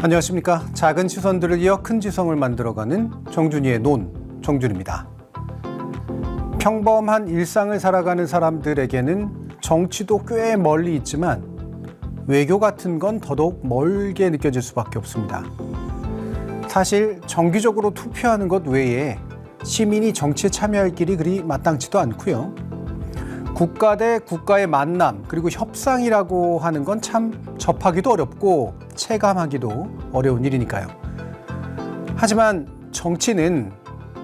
안녕하십니까. 작은 시선들을 이어 큰 지성을 만들어가는 정준이의 논, 정준입니다. 평범한 일상을 살아가는 사람들에게는 정치도 꽤 멀리 있지만 외교 같은 건 더더욱 멀게 느껴질 수밖에 없습니다. 사실 정기적으로 투표하는 것 외에 시민이 정치에 참여할 길이 그리 마땅치도 않고요. 국가 대 국가의 만남 그리고 협상이라고 하는 건 참 접하기도 어렵고 체감하기도 어려운 일이니까요. 하지만 정치는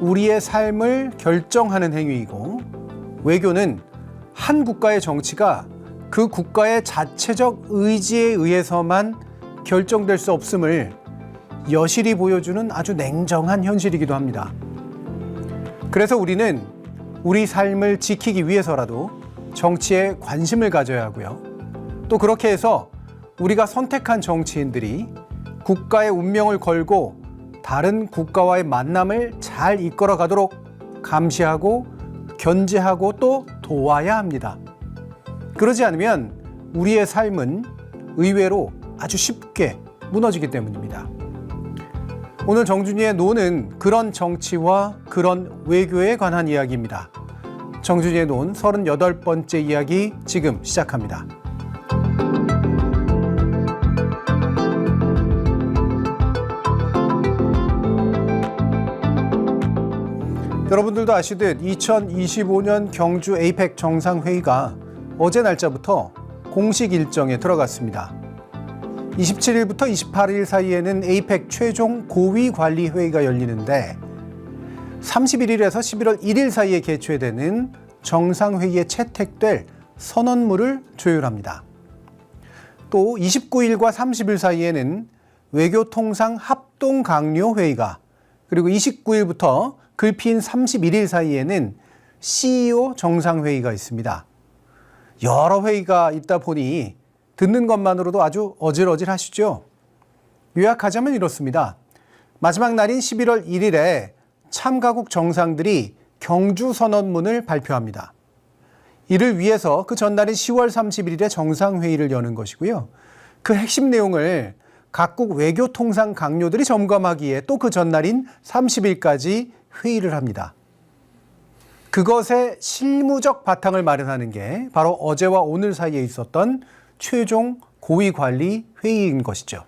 우리의 삶을 결정하는 행위이고 외교는 한 국가의 정치가 그 국가의 자체적 의지에 의해서만 결정될 수 없음을 여실히 보여주는 아주 냉정한 현실이기도 합니다. 그래서 우리는 우리 삶을 지키기 위해서라도 정치에 관심을 가져야 하고요. 또 그렇게 해서 우리가 선택한 정치인들이 국가의 운명을 걸고 다른 국가와의 만남을 잘 이끌어 가도록 감시하고 견제하고 또 도와야 합니다. 그러지 않으면 우리의 삶은 의외로 아주 쉽게 무너지기 때문입니다. 오늘 정준이의 노는 그런 정치와 그런 외교에 관한 이야기입니다. 정준이의 논 38번째 이야기 지금 시작합니다. 여러분들도 아시듯 2025년 경주 에이펙 정상회의가 어제 날짜부터 공식 일정에 들어갔습니다. 27일부터 28일 사이에는 에이펙 최종 고위 관리 회의가 열리는데 31일에서 11월 1일 사이에 개최되는 정상회의에 채택될 선언물을 조율합니다. 또 29일과 30일 사이에는 외교통상 합동 강요 회의가 그리고 29일부터 글피인 31일 사이에는 CEO 정상회의가 있습니다. 여러 회의가 있다 보니 듣는 것만으로도 아주 어질어질 하시죠? 요약하자면 이렇습니다. 마지막 날인 11월 1일에 참가국 정상들이 경주 선언문을 발표합니다. 이를 위해서 그 전날인 10월 31일에 정상회의를 여는 것이고요. 그 핵심 내용을 각국 외교 통상 강요들이 점검하기에 또 그 전날인 30일까지 회의를 합니다. 그것의 실무적 바탕을 마련하는 게 바로 어제와 오늘 사이에 있었던 최종 고위 관리 회의인 것이죠.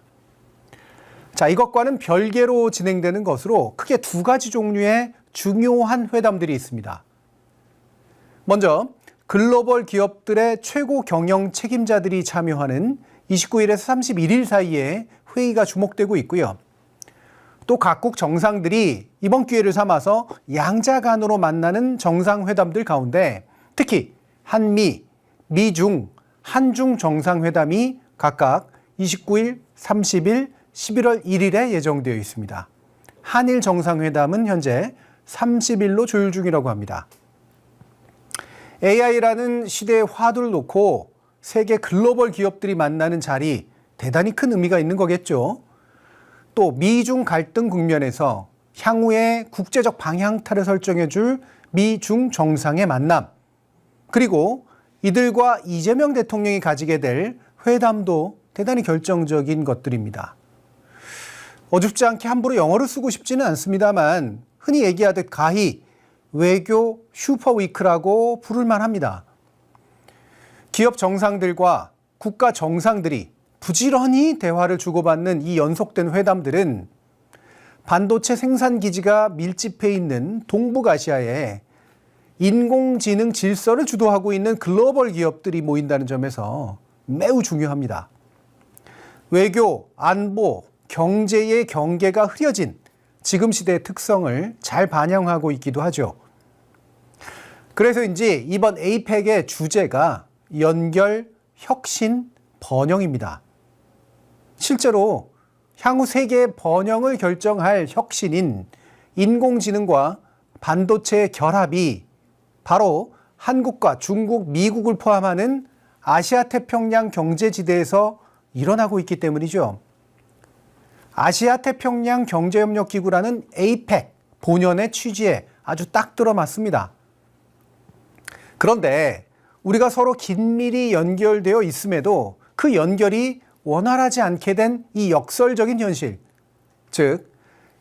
자, 이것과는 별개로 진행되는 것으로 크게 두 가지 종류의 중요한 회담들이 있습니다. 먼저 글로벌 기업들의 최고 경영 책임자들이 참여하는 29일에서 31일 사이에 회의가 주목되고 있고요. 또 각국 정상들이 이번 기회를 삼아서 양자 간으로 만나는 정상회담들 가운데 특히 한미, 미중, 한중 정상회담이 각각 29일, 30일, 11월 1일에 예정되어 있습니다. 한일 정상회담은 현재 30일로 조율 중이라고 합니다. AI라는 시대의 화두를 놓고 세계 글로벌 기업들이 만나는 자리 대단히 큰 의미가 있는 거겠죠. 또 미중 갈등 국면에서 향후의 국제적 방향타를 설정해 줄 미중 정상의 만남. 그리고 이들과 이재명 대통령이 가지게 될 회담도 대단히 결정적인 것들입니다. 어줍지 않게 함부로 영어를 쓰고 싶지는 않습니다만 흔히 얘기하듯 가히 외교 슈퍼위크라고 부를만 합니다. 기업 정상들과 국가 정상들이 부지런히 대화를 주고받는 이 연속된 회담들은 반도체 생산 기지가 밀집해 있는 동북아시아에 인공지능 질서를 주도하고 있는 글로벌 기업들이 모인다는 점에서 매우 중요합니다. 외교, 안보, 경제의 경계가 흐려진 지금 시대의 특성을 잘 반영하고 있기도 하죠. 그래서인지 이번 에이펙의 주제가 연결, 혁신, 번영입니다. 실제로 향후 세계의 번영을 결정할 혁신인 인공지능과 반도체의 결합이 바로 한국과 중국, 미국을 포함하는 아시아 태평양 경제지대에서 일어나고 있기 때문이죠. 아시아 태평양 경제협력 기구라는 에이펙 본연의 취지에 아주 딱 들어맞습니다. 그런데 우리가 서로 긴밀히 연결되어 있음에도 그 연결이 원활하지 않게 된 이 역설적인 현실. 즉,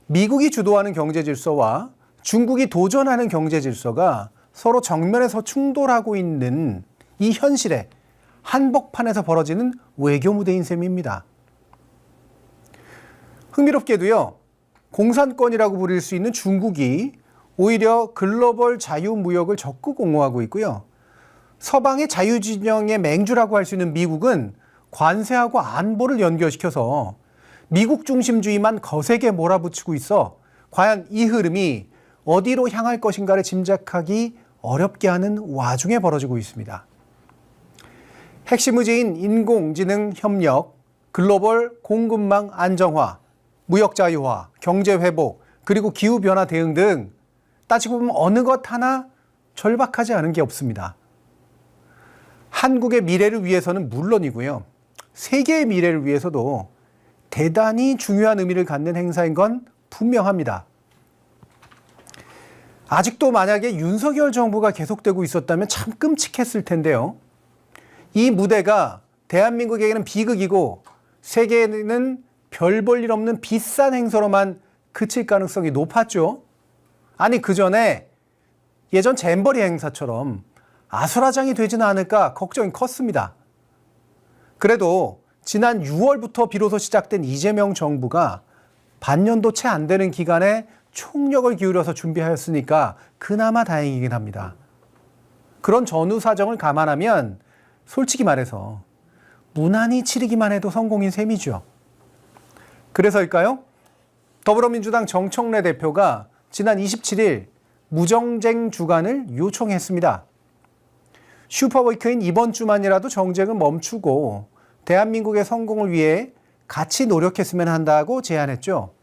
미국이 주도하는 경제 질서와 중국이 도전하는 경제 질서가 서로 정면에서 충돌하고 있는 이 현실에 한복판에서 벌어지는 외교 무대인 셈입니다. 흥미롭게도요, 공산권이라고 부릴 수 있는 중국이 오히려 글로벌 자유무역을 적극 옹호하고 있고요. 서방의 자유진영의 맹주라고 할 수 있는 미국은 관세하고 안보를 연결시켜서 미국 중심주의만 거세게 몰아붙이고 있어 과연 이 흐름이 어디로 향할 것인가를 짐작하기 어렵게 하는 와중에 벌어지고 있습니다. 핵심 의제인 인공지능 협력, 글로벌 공급망 안정화, 무역 자유화, 경제 회복, 그리고 기후 변화 대응 등 따지고 보면 어느 것 하나 절박하지 않은 게 없습니다. 한국의 미래를 위해서는 물론이고요. 세계의 미래를 위해서도 대단히 중요한 의미를 갖는 행사인 건 분명합니다. 아직도 만약에 윤석열 정부가 계속되고 있었다면 참 끔찍했을 텐데요. 이 무대가 대한민국에게는 비극이고 세계에는 별 볼 일 없는 비싼 행사로만 그칠 가능성이 높았죠. 아니, 그 전에 예전 잼버리 행사처럼 아수라장이 되지는 않을까 걱정이 컸습니다. 그래도 지난 6월부터 비로소 시작된 이재명 정부가 반년도 채 안 되는 기간에 총력을 기울여서 준비하였으니까 그나마 다행이긴 합니다. 그런 전후 사정을 감안하면 솔직히 말해서 무난히 치르기만 해도 성공인 셈이죠. 그래서일까요? 더불어민주당 정청래 대표가 지난 27일 무정쟁 주간을 요청했습니다. 슈퍼위크인 이번 주만이라도 정쟁을 멈추고 대한민국의 성공을 위해 같이 노력했으면 한다고 제안했죠.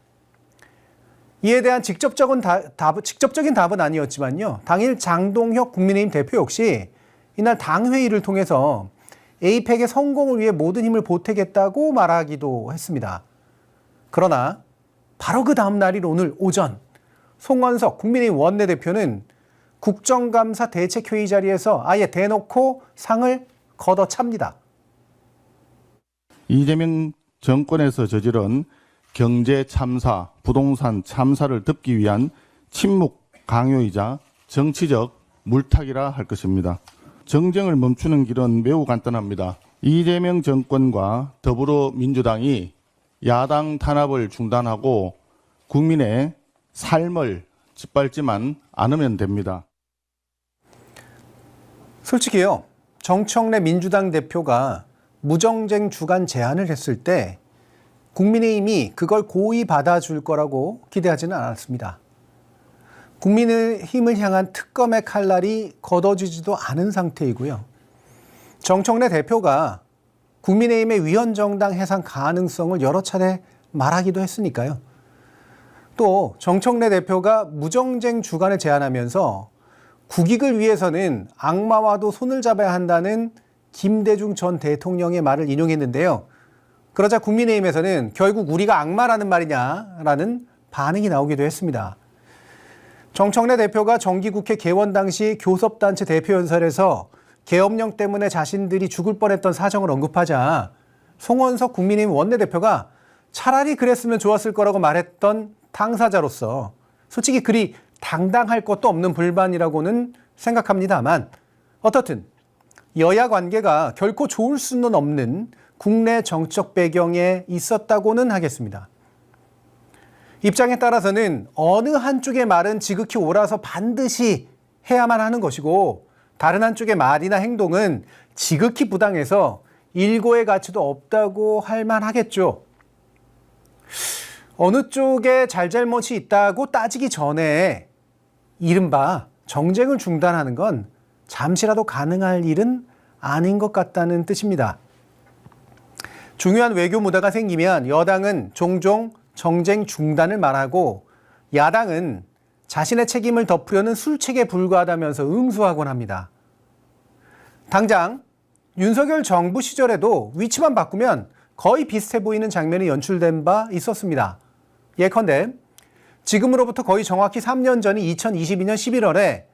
이에 대한 직접적인 답, 직접적인 답은 아니었지만요. 당일 장동혁 국민의힘 대표 역시 이날 당회의를 통해서 에이펙의 성공을 위해 모든 힘을 보태겠다고 말하기도 했습니다. 그러나 바로 그 다음 날인 오늘 오전 송원석 국민의힘 원내대표는 국정감사 대책회의 자리에서 아예 대놓고 상을 걷어찹니다. 이재명 정권에서 저지른 경제 참사, 부동산 참사를 덮기 위한 침묵 강요이자 정치적 물타기라 할 것입니다. 정쟁을 멈추는 길은 매우 간단합니다. 이재명 정권과 더불어민주당이 야당 탄압을 중단하고 국민의 삶을 짓밟지만 않으면 됩니다. 솔직히요, 정청래 민주당 대표가 무정쟁 주간 제안을 했을 때 국민의힘이 그걸 고의 받아줄 거라고 기대하지는 않았습니다. 국민의힘을 향한 특검의 칼날이 걷어지지도 않은 상태이고요. 정청래 대표가 국민의힘의 위헌정당 해상 가능성을 여러 차례 말하기도 했으니까요. 또 정청래 대표가 무정쟁 주간을 제안하면서 국익을 위해서는 악마와도 손을 잡아야 한다는 김대중 전 대통령의 말을 인용했는데요. 그러자 국민의힘에서는 결국 우리가 악마라는 말이냐라는 반응이 나오기도 했습니다. 정청래 대표가 정기국회 개원 당시 교섭단체 대표연설에서 계엄령 때문에 자신들이 죽을 뻔했던 사정을 언급하자 송원석 국민의힘 원내대표가 차라리 그랬으면 좋았을 거라고 말했던 당사자로서 솔직히 그리 당당할 것도 없는 불만이라고는 생각합니다만 어떻든 여야 관계가 결코 좋을 수는 없는 국내 정적 배경에 있었다고는 하겠습니다. 입장에 따라서는 어느 한쪽의 말은 지극히 옳아서 반드시 해야만 하는 것이고 다른 한쪽의 말이나 행동은 지극히 부당해서 일고의 가치도 없다고 할 만하겠죠. 어느 쪽에 잘잘못이 있다고 따지기 전에 이른바 정쟁을 중단하는 건 잠시라도 가능할 일은 아닌 것 같다는 뜻입니다. 중요한 외교 무대가 생기면 여당은 종종 정쟁 중단을 말하고 야당은 자신의 책임을 덮으려는 술책에 불과하다면서 응수하곤 합니다. 당장 윤석열 정부 시절에도 위치만 바꾸면 거의 비슷해 보이는 장면이 연출된 바 있었습니다. 예컨대 지금으로부터 거의 정확히 3년 전인 2022년 11월에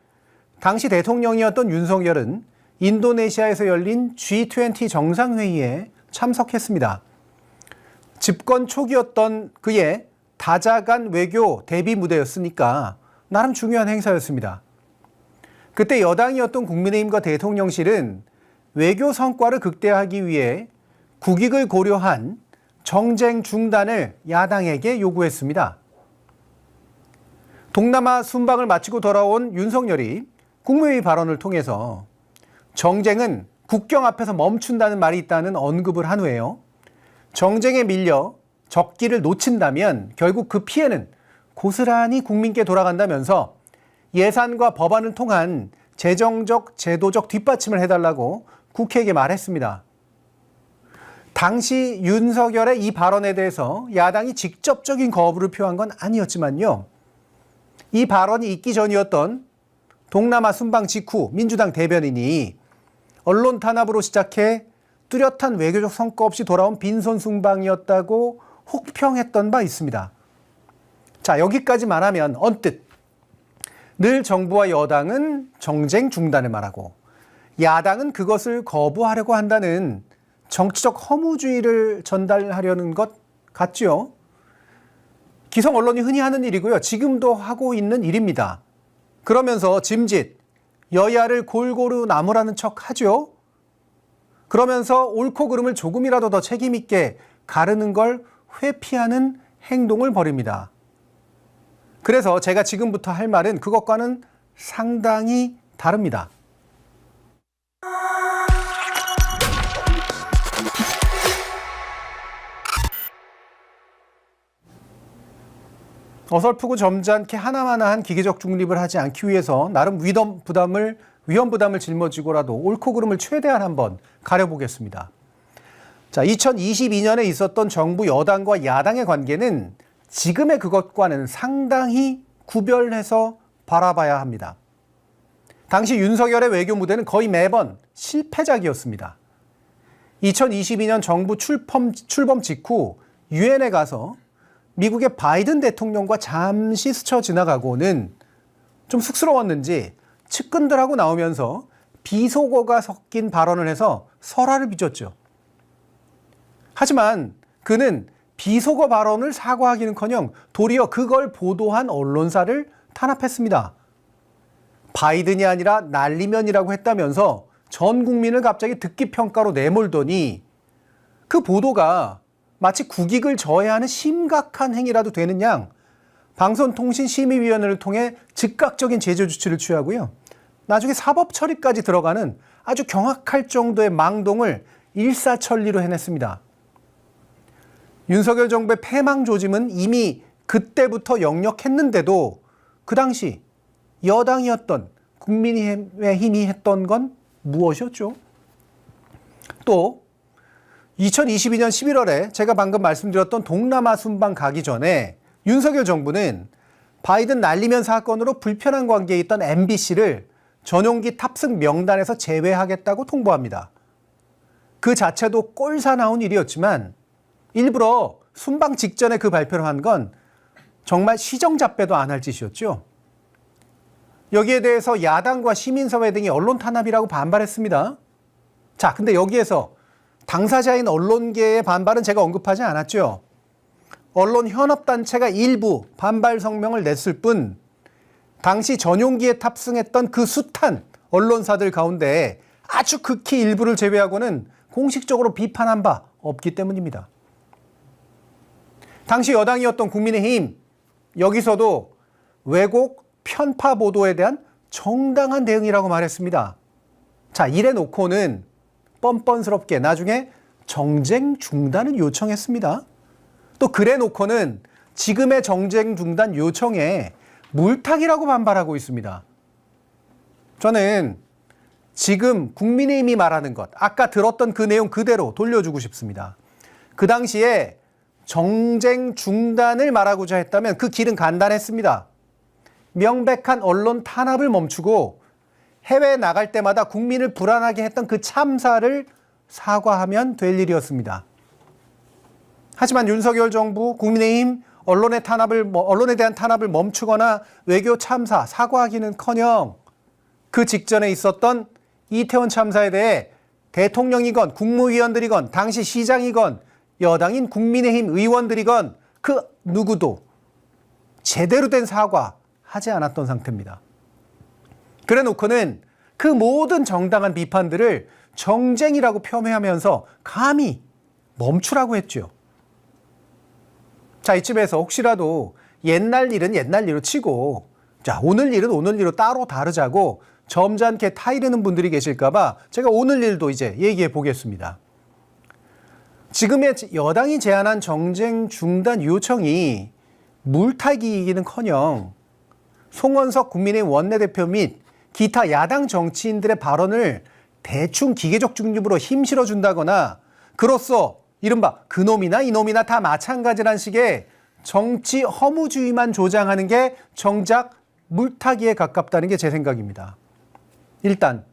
당시 대통령이었던 윤석열은 인도네시아에서 열린 G20 정상회의에 참석했습니다. 집권 초기였던 그의 다자간 외교 대비 무대였으니까 나름 중요한 행사였습니다. 그때 여당이었던 국민의힘과 대통령실은 외교 성과를 극대화하기 위해 국익을 고려한 정쟁 중단을 야당에게 요구했습니다. 동남아 순방을 마치고 돌아온 윤석열이 국무회의 발언을 통해서 정쟁은 국경 앞에서 멈춘다는 말이 있다는 언급을 한 후에요. 정쟁에 밀려 적기를 놓친다면 결국 그 피해는 고스란히 국민께 돌아간다면서 예산과 법안을 통한 재정적, 제도적 뒷받침을 해달라고 국회에게 말했습니다. 당시 윤석열의 이 발언에 대해서 야당이 직접적인 거부를 표한 건 아니었지만요. 이 발언이 있기 전이었던 동남아 순방 직후 민주당 대변인이 언론 탄압으로 시작해 뚜렷한 외교적 성과 없이 돌아온 빈손 순방이었다고 혹평했던 바 있습니다. 자, 여기까지 말하면 언뜻 늘 정부와 여당은 정쟁 중단을 말하고 야당은 그것을 거부하려고 한다는 정치적 허무주의를 전달하려는 것 같지요. 기성 언론이 흔히 하는 일이고요. 지금도 하고 있는 일입니다. 그러면서 짐짓 여야를 골고루 나무라는 척 하죠. 그러면서 옳고 그름을 조금이라도 더 책임 있게 가르는 걸 회피하는 행동을 벌입니다. 그래서 제가 지금부터 할 말은 그것과는 상당히 다릅니다. 어설프고 점잖게 하나하나한 기계적 중립을 하지 않기 위해서 나름 위험 부담을 위험 부담을 짊어지고라도 옳고 그름을 최대한 한번 가려보겠습니다. 자, 2022년에 있었던 정부 여당과 야당의 관계는 지금의 그것과는 상당히 구별해서 바라봐야 합니다. 당시 윤석열의 외교 무대는 거의 매번 실패작이었습니다. 2022년 정부 출범, 출범 직후 유엔에 가서 미국의 바이든 대통령과 잠시 스쳐 지나가고는 좀 쑥스러웠는지 측근들하고 나오면서 비속어가 섞인 발언을 해서 설화를 빚었죠. 하지만 그는 비속어 발언을 사과하기는커녕 도리어 그걸 보도한 언론사를 탄압했습니다. 바이든이 아니라 날리면이라고 했다면서 전 국민을 갑자기 듣기 평가로 내몰더니 그 보도가 마치 국익을 저해하는 심각한 행위라도 되는 양 방송통신심의위원회를 통해 즉각적인 제재 조치를 취하고요. 나중에 사법 처리까지 들어가는 아주 경악할 정도의 망동을 일사천리로 해냈습니다. 윤석열 정부의 패망 조짐은 이미 그때부터 역력했는데도 그 당시 여당이었던 국민의힘의 힘이 했던 건 무엇이었죠? 또 2022년 11월에 제가 방금 말씀드렸던 동남아 순방 가기 전에 윤석열 정부는 바이든 날리면 사건으로 불편한 관계에 있던 MBC를 전용기 탑승 명단에서 제외하겠다고 통보합니다. 그 자체도 꼴사 나온 일이었지만 일부러 순방 직전에 그 발표를 한 건 정말 시정잡배도 안 할 짓이었죠. 여기에 대해서 야당과 시민사회 등이 언론 탄압이라고 반발했습니다. 자, 근데 여기에서 당사자인 언론계의 반발은 제가 언급하지 않았죠. 언론 현업단체가 일부 반발 성명을 냈을 뿐, 당시 전용기에 탑승했던 그 숱한 언론사들 가운데 아주 극히 일부를 제외하고는 공식적으로 비판한 바 없기 때문입니다. 당시 여당이었던 국민의힘, 여기서도 왜곡 편파 보도에 대한 정당한 대응이라고 말했습니다. 자, 이래 놓고는 뻔뻔스럽게 나중에 정쟁 중단을 요청했습니다. 또 그래 놓고는 지금의 정쟁 중단 요청에 물타기라고 반발하고 있습니다. 저는 지금 국민의힘이 말하는 것, 아까 들었던 그 내용 그대로 돌려주고 싶습니다. 그 당시에 정쟁 중단을 말하고자 했다면 그 길은 간단했습니다. 명백한 언론 탄압을 멈추고 해외에 나갈 때마다 국민을 불안하게 했던 그 참사를 사과하면 될 일이었습니다. 하지만 윤석열 정부, 국민의힘 언론의 탄압을 언론에 대한 탄압을 멈추거나 외교 참사 사과하기는 커녕 그 직전에 있었던 이태원 참사에 대해 대통령이건 국무위원들이건 당시 시장이건 여당인 국민의힘 의원들이건 그 누구도 제대로 된 사과 하지 않았던 상태입니다. 그래 놓고는 그 모든 정당한 비판들을 정쟁이라고 폄훼하면서 감히 멈추라고 했죠. 자, 이쯤에서 혹시라도 옛날 일은 옛날 일로 치고 자, 오늘 일은 오늘 일로 따로 다루자고 점잖게 타이르는 분들이 계실까봐 제가 오늘 일도 이제 얘기해 보겠습니다. 지금의 여당이 제안한 정쟁 중단 요청이 물타기이기는 커녕 송원석 국민의힘 원내대표 및 기타 야당 정치인들의 발언을 대충 기계적 중립으로 힘실어 준다거나 그로써 이른바 그놈이나 이놈이나 다 마찬가지란 식의 정치 허무주의만 조장하는 게 정작 물타기에 가깝다는 게 제 생각입니다. 일단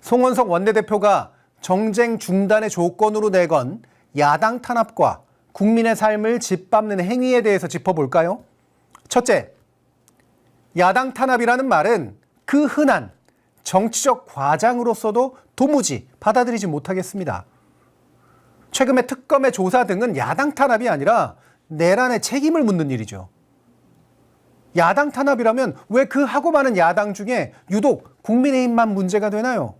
송원석 원내대표가 정쟁 중단의 조건으로 내건 야당 탄압과 국민의 삶을 짓밟는 행위에 대해서 짚어볼까요? 첫째, 야당 탄압이라는 말은 그 흔한 정치적 과장으로서도 도무지 받아들이지 못하겠습니다. 최근의 특검의 조사 등은 야당 탄압이 아니라 내란의 책임을 묻는 일이죠. 야당 탄압이라면 왜 그 하고 많은 야당 중에 유독 국민의힘만 문제가 되나요?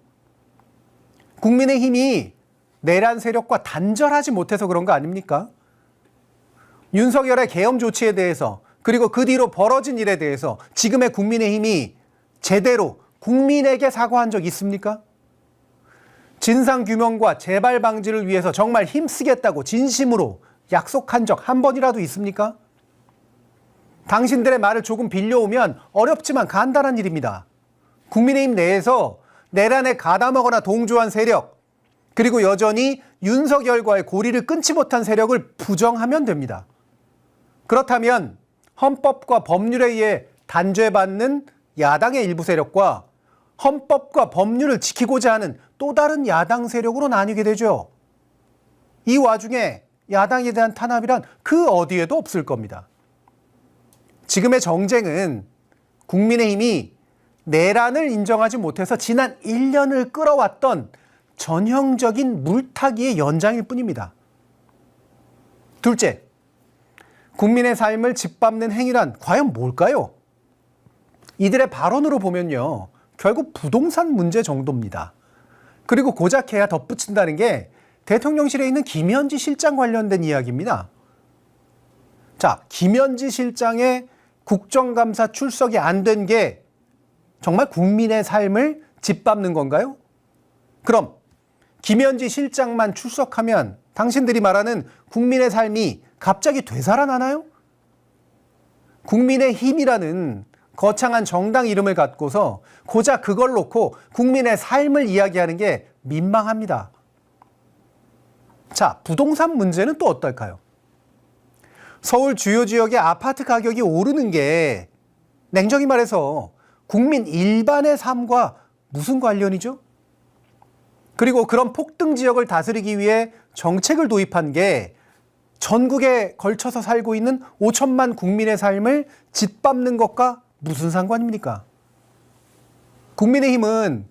국민의힘이 내란 세력과 단절하지 못해서 그런 거 아닙니까? 윤석열의 계엄 조치에 대해서 그리고 그 뒤로 벌어진 일에 대해서 지금의 국민의힘이 제대로 국민에게 사과한 적 있습니까? 진상 규명과 재발 방지를 위해서 정말 힘쓰겠다고 진심으로 약속한 적 한 번이라도 있습니까? 당신들의 말을 조금 빌려오면 어렵지만 간단한 일입니다. 국민의힘 내에서 내란에 가담하거나 동조한 세력, 그리고 여전히 윤석열과의 고리를 끊지 못한 세력을 부정하면 됩니다. 그렇다면 헌법과 법률에 의해 단죄받는 야당의 일부 세력과 헌법과 법률을 지키고자 하는 또 다른 야당 세력으로 나뉘게 되죠. 이 와중에 야당에 대한 탄압이란 그 어디에도 없을 겁니다. 지금의 정쟁은 국민의힘이 내란을 인정하지 못해서 지난 1년을 끌어왔던 전형적인 물타기의 연장일 뿐입니다. 둘째, 국민의 삶을 짓밟는 행위란 과연 뭘까요? 이들의 발언으로 보면요. 결국 부동산 문제 정도입니다. 그리고 고작 해야 덧붙인다는 게 대통령실에 있는 김현지 실장 관련된 이야기입니다. 자, 김현지 실장의 국정감사 출석이 안 된 게 정말 국민의 삶을 짓밟는 건가요? 그럼 김현지 실장만 출석하면 당신들이 말하는 국민의 삶이 갑자기 되살아나나요? 국민의 힘이라는 거창한 정당 이름을 갖고서 고작 그걸 놓고 국민의 삶을 이야기하는 게 민망합니다. 자, 부동산 문제는 또 어떨까요? 서울 주요 지역의 아파트 가격이 오르는 게 냉정히 말해서 국민 일반의 삶과 무슨 관련이죠? 그리고 그런 폭등 지역을 다스리기 위해 정책을 도입한 게 전국에 걸쳐서 살고 있는 5천만 국민의 삶을 짓밟는 것과 무슨 상관입니까? 국민의힘은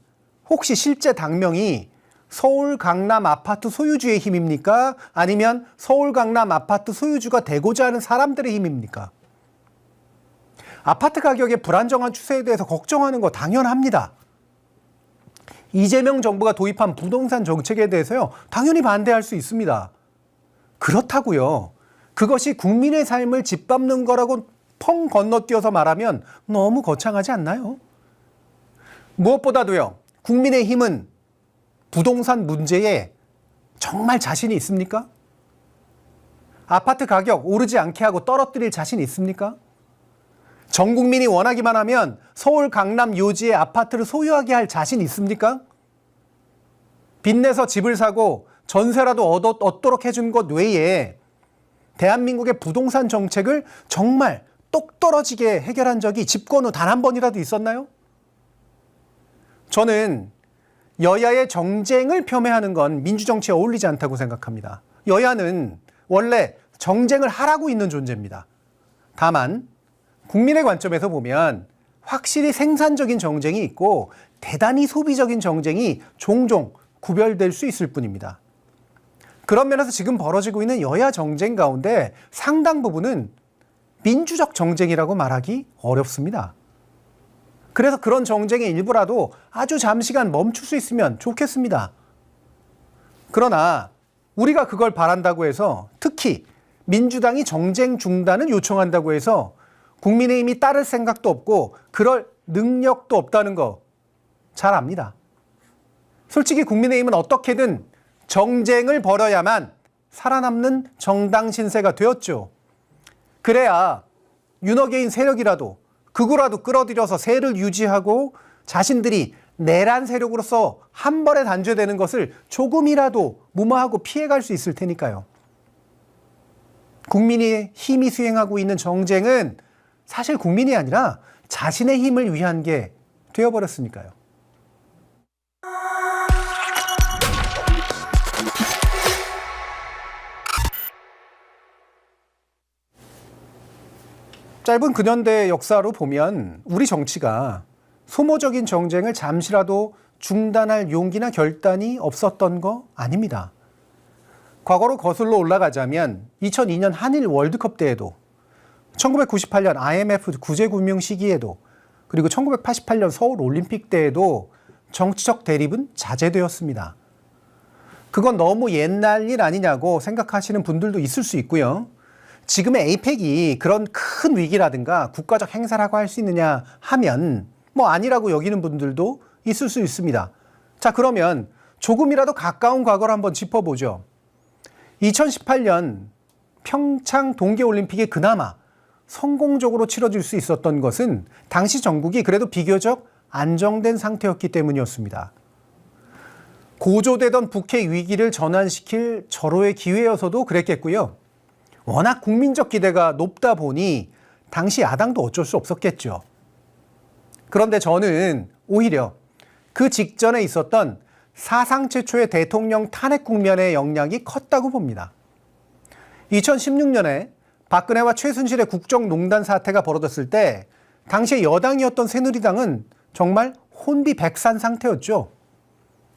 혹시 실제 당명이 서울 강남 아파트 소유주의 힘입니까? 아니면 서울 강남 아파트 소유주가 되고자 하는 사람들의 힘입니까? 아파트 가격의 불안정한 추세에 대해서 걱정하는 거 당연합니다. 이재명 정부가 도입한 부동산 정책에 대해서요, 당연히 반대할 수 있습니다. 그렇다고요. 그것이 국민의 삶을 짓밟는 거라고 펑 건너뛰어서 말하면 너무 거창하지 않나요? 무엇보다도요, 국민의 힘은 부동산 문제에 정말 자신이 있습니까? 아파트 가격 오르지 않게 하고 떨어뜨릴 자신 있습니까? 전 국민이 원하기만 하면 서울 강남 요지의 아파트를 소유하게 할 자신 있습니까? 빚내서 집을 사고 전세라도 얻어, 얻도록 해준 것 외에 대한민국의 부동산 정책을 정말 똑 떨어지게 해결한 적이 집권 후 단 한 번이라도 있었나요? 저는 여야의 정쟁을 폄훼하는 건 민주정치에 어울리지 않다고 생각합니다. 여야는 원래 정쟁을 하라고 있는 존재입니다. 다만 국민의 관점에서 보면 확실히 생산적인 정쟁이 있고 대단히 소비적인 정쟁이 종종 구별될 수 있을 뿐입니다. 그런 면에서 지금 벌어지고 있는 여야 정쟁 가운데 상당 부분은 민주적 정쟁이라고 말하기 어렵습니다. 그래서 그런 정쟁의 일부라도 아주 잠시간 멈출 수 있으면 좋겠습니다. 그러나 우리가 그걸 바란다고 해서 특히 민주당이 정쟁 중단을 요청한다고 해서 국민의힘이 따를 생각도 없고 그럴 능력도 없다는 거 잘 압니다. 솔직히 국민의힘은 어떻게든 정쟁을 벌여야만 살아남는 정당 신세가 되었죠. 그래야 윤호개인 세력이라도 극우라도 끌어들여서 세를 유지하고 자신들이 내란 세력으로서 한 번에 단죄되는 것을 조금이라도 무마하고 피해갈 수 있을 테니까요. 국민이 힘이 수행하고 있는 정쟁은 사실 국민이 아니라 자신의 힘을 위한 게 되어버렸으니까요. 짧은 근현대 역사로 보면 우리 정치가 소모적인 정쟁을 잠시라도 중단할 용기나 결단이 없었던 거 아닙니다. 과거로 거슬러 올라가자면 2002년 한일 월드컵 때에도 1998년 IMF 구제금융 시기에도 그리고 1988년 서울 올림픽 때에도 정치적 대립은 자제되었습니다. 그건 너무 옛날 일 아니냐고 생각하시는 분들도 있을 수 있고요. 지금의 에이펙이 그런 큰 위기라든가 국가적 행사라고 할 수 있느냐 하면 뭐 아니라고 여기는 분들도 있을 수 있습니다. 자, 그러면 조금이라도 가까운 과거를 한번 짚어보죠. 2018년 평창 동계올림픽이 그나마 성공적으로 치러질 수 있었던 것은 당시 전국이 그래도 비교적 안정된 상태였기 때문이었습니다. 고조되던 북핵 위기를 전환시킬 절호의 기회여서도 그랬겠고요. 워낙 국민적 기대가 높다 보니 당시 야당도 어쩔 수 없었겠죠. 그런데 저는 오히려 그 직전에 있었던 사상 최초의 대통령 탄핵 국면의 영향이 컸다고 봅니다. 2016년에 박근혜와 최순실의 국정농단 사태가 벌어졌을 때 당시에 여당이었던 새누리당은 정말 혼비백산 상태였죠.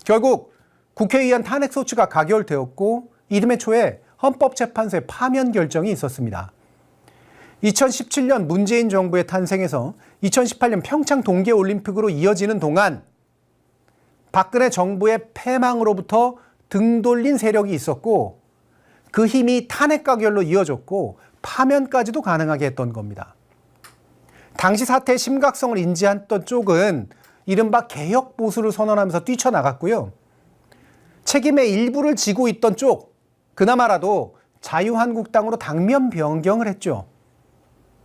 결국 국회에 의한 탄핵 소추가 가결되었고 이듬해 초에 헌법재판소의 파면 결정이 있었습니다. 2017년 문재인 정부의 탄생에서 2018년 평창 동계올림픽으로 이어지는 동안 박근혜 정부의 패망으로부터 등 돌린 세력이 있었고 그 힘이 탄핵 가결로 이어졌고 파면까지도 가능하게 했던 겁니다. 당시 사태의 심각성을 인지했던 쪽은 이른바 개혁 보수를 선언하면서 뛰쳐나갔고요. 책임의 일부를 지고 있던 쪽, 그나마라도 자유한국당으로 당면 변경을 했죠.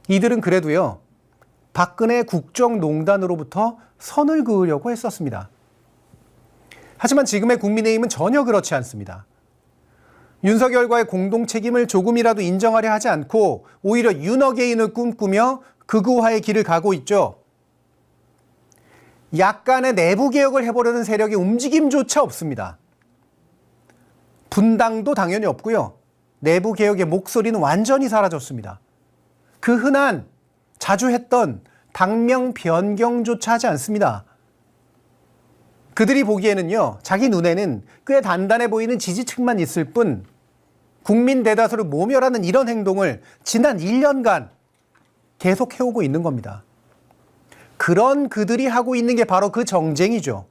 이들은 그래도요, 박근혜 국정농단으로부터 선을 그으려고 했었습니다. 하지만 지금의 국민의힘은 전혀 그렇지 않습니다. 윤석열과의 공동 책임을 조금이라도 인정하려 하지 않고 오히려 윤어게인을 꿈꾸며 극우화의 길을 가고 있죠. 약간의 내부 개혁을 해보려는 세력의 움직임조차 없습니다. 분당도 당연히 없고요. 내부 개혁의 목소리는 완전히 사라졌습니다. 그 흔한 자주 했던 당명 변경조차 하지 않습니다. 그들이 보기에는요, 자기 눈에는 꽤 단단해 보이는 지지층만 있을 뿐 국민 대다수를 모멸하는 이런 행동을 지난 1년간 계속 해오고 있는 겁니다. 그런 그들이 하고 있는 게 바로 그 정쟁이죠.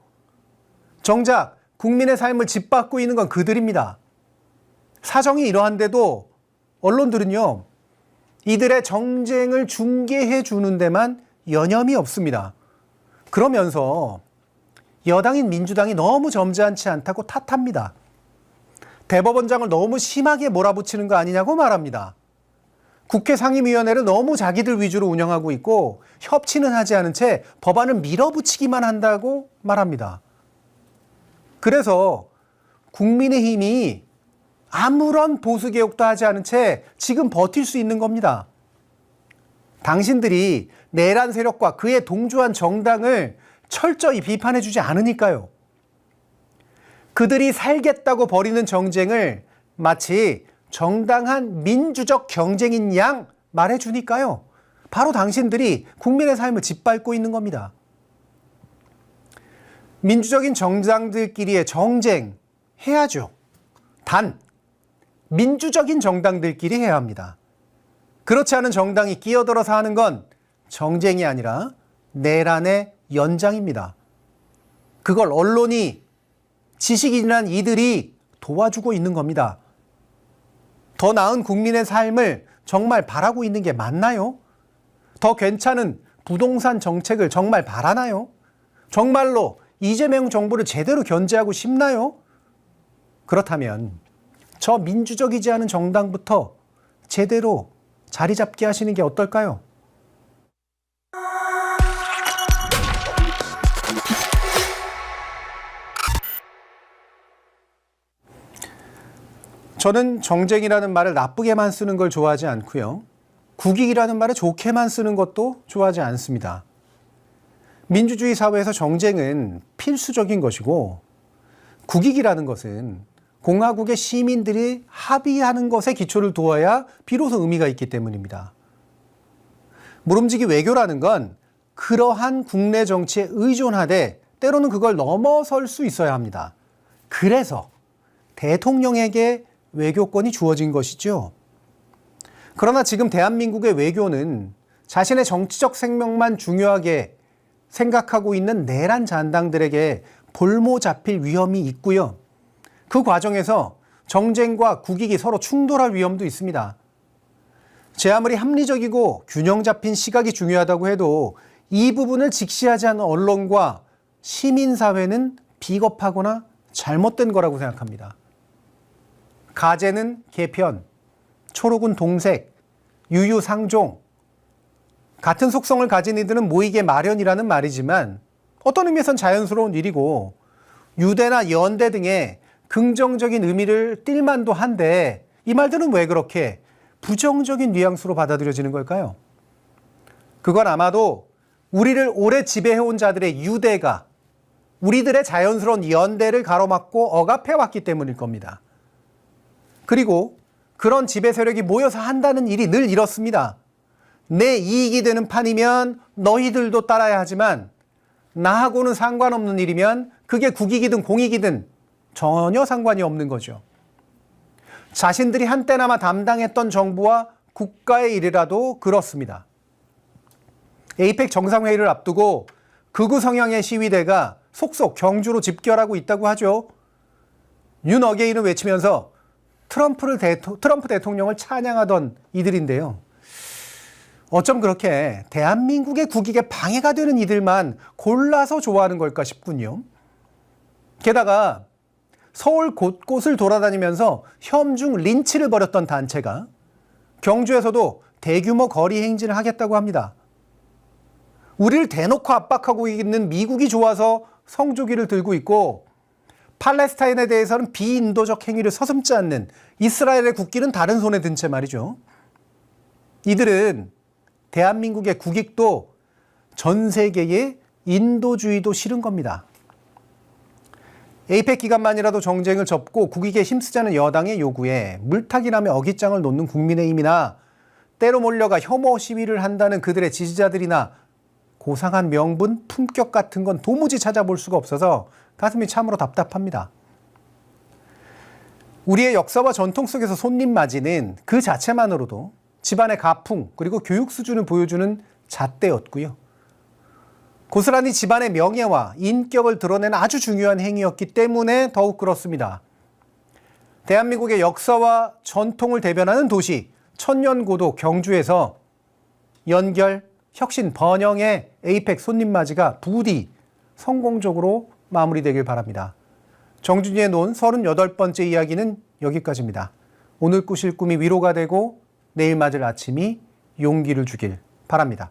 정작 국민의 삶을 짓밟고 있는 건 그들입니다. 사정이 이러한데도 언론들은요, 이들의 정쟁을 중계해 주는 데만 여념이 없습니다. 그러면서 여당인 민주당이 너무 점잖지 않다고 탓합니다. 대법원장을 너무 심하게 몰아붙이는 거 아니냐고 말합니다. 국회 상임위원회를 너무 자기들 위주로 운영하고 있고 협치는 하지 않은 채 법안을 밀어붙이기만 한다고 말합니다. 그래서 국민의힘이 아무런 보수 개혁도 하지 않은 채 지금 버틸 수 있는 겁니다. 당신들이 내란 세력과 그에 동조한 정당을 철저히 비판해 주지 않으니까요. 그들이 살겠다고 벌이는 정쟁을 마치 정당한 민주적 경쟁인 양 말해 주니까요. 바로 당신들이 국민의 삶을 짓밟고 있는 겁니다. 민주적인 정당들끼리의 정쟁 해야죠. 단 민주적인 정당들끼리 해야 합니다. 그렇지 않은 정당이 끼어들어서 하는 건 정쟁이 아니라 내란의 연장입니다. 그걸 언론이 지식인이란 이들이 도와주고 있는 겁니다. 더 나은 국민의 삶을 정말 바라고 있는 게 맞나요? 더 괜찮은 부동산 정책을 정말 바라나요? 정말로 이재명 정부를 제대로 견제하고 싶나요? 그렇다면 저 민주적이지 않은 정당부터 제대로 자리 잡게 하시는 게 어떨까요? 저는 정쟁이라는 말을 나쁘게만 쓰는 걸 좋아하지 않고요. 국익이라는 말을 좋게만 쓰는 것도 좋아하지 않습니다. 민주주의 사회에서 정쟁은 필수적인 것이고 국익이라는 것은 공화국의 시민들이 합의하는 것에 기초를 두어야 비로소 의미가 있기 때문입니다. 모름지기 외교라는 건 그러한 국내 정치에 의존하되 때로는 그걸 넘어설 수 있어야 합니다. 그래서 대통령에게 외교권이 주어진 것이죠. 그러나 지금 대한민국의 외교는 자신의 정치적 생명만 중요하게 생각하고 있는 내란 잔당들에게 볼모 잡힐 위험이 있고요. 그 과정에서 정쟁과 국익이 서로 충돌할 위험도 있습니다. 제 아무리 합리적이고 균형 잡힌 시각이 중요하다고 해도 이 부분을 직시하지 않은 언론과 시민사회는 비겁하거나 잘못된 거라고 생각합니다. 가재는 개편, 초록은 동색, 유유상종. 같은 속성을 가진 이들은 모이게 마련이라는 말이지만 어떤 의미에선 자연스러운 일이고 유대나 연대 등의 긍정적인 의미를 띌 만도 한데 이 말들은 왜 그렇게 부정적인 뉘앙스로 받아들여지는 걸까요? 그건 아마도 우리를 오래 지배해온 자들의 유대가 우리들의 자연스러운 연대를 가로막고 억압해왔기 때문일 겁니다. 그리고 그런 지배 세력이 모여서 한다는 일이 늘 이렇습니다. 내 이익이 되는 판이면 너희들도 따라야 하지만 나하고는 상관없는 일이면 그게 국익이든 공익이든 전혀 상관이 없는 거죠. 자신들이 한때나마 담당했던 정부와 국가의 일이라도 그렇습니다. 에이펙 정상회의를 앞두고 극우 성향의 시위대가 속속 경주로 집결하고 있다고 하죠. 윤 어게인을 외치면서 트럼프를 대토, 트럼프 대통령을 찬양하던 이들인데요. 어쩜 그렇게 대한민국의 국익에 방해가 되는 이들만 골라서 좋아하는 걸까 싶군요. 게다가 서울 곳곳을 돌아다니면서 혐중 린치를 벌였던 단체가 경주에서도 대규모 거리 행진을 하겠다고 합니다. 우리를 대놓고 압박하고 있는 미국이 좋아서 성조기를 들고 있고 팔레스타인에 대해서는 비인도적 행위를 서슴지 않는 이스라엘의 국기는 다른 손에 든 채 말이죠. 이들은 대한민국의 국익도 전 세계의 인도주의도 싫은 겁니다. 에이펙 기간만이라도 정쟁을 접고 국익에 힘쓰자는 여당의 요구에 물타기라며 어깃장을 놓는 국민의힘이나 때로 몰려가 혐오 시위를 한다는 그들의 지지자들이나 고상한 명분, 품격 같은 건 도무지 찾아볼 수가 없어서 가슴이 참으로 답답합니다. 우리의 역사와 전통 속에서 손님 맞이는 그 자체만으로도 집안의 가풍 그리고 교육 수준을 보여주는 잣대였고요. 고스란히 집안의 명예와 인격을 드러내는 아주 중요한 행위였기 때문에 더욱 그렇습니다. 대한민국의 역사와 전통을 대변하는 도시 천년고도 경주에서 연결, 혁신, 번영의 에이펙 손님 맞이가 부디 성공적으로 마무리되길 바랍니다. 정준이의 논 38번째 이야기는 여기까지입니다. 오늘 꾸실 꿈이 위로가 되고 내일 맞을 아침이 용기를 주길 바랍니다.